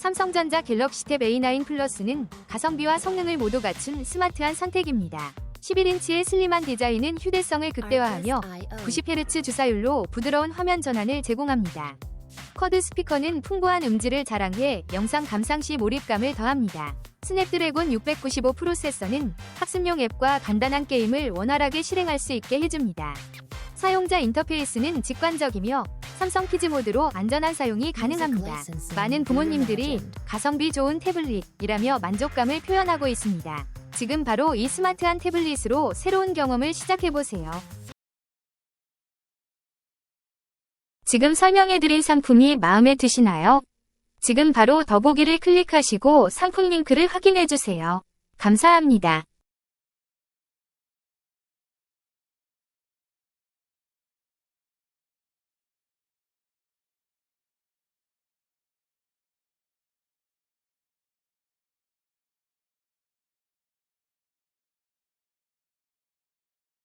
삼성전자 갤럭시 탭 A9 플러스는 가성비와 성능을 모두 갖춘 스마트한 선택입니다. 11인치의 슬림한 디자인은 휴대성을 극대화하며 90Hz 주사율로 부드러운 화면 전환을 제공합니다. 쿼드 스피커는 풍부한 음질을 자랑해 영상 감상 시 몰입감을 더합니다. 스냅드래곤 695 프로세서는 학습용 앱과 간단한 게임을 원활하게 실행할 수 있게 해줍니다. 사용자 인터페이스는 직관적이며 삼성 키즈 모드로 안전한 사용이 가능합니다. 많은 부모님들이 가성비 좋은 태블릿이라며 만족감을 표현하고 있습니다. 지금 바로 이 스마트한 태블릿으로 새로운 경험을 시작해보세요. 지금 설명해드린 상품이 마음에 드시나요? 지금 바로 더보기를 클릭하시고 상품 링크를 확인해주세요. 감사합니다.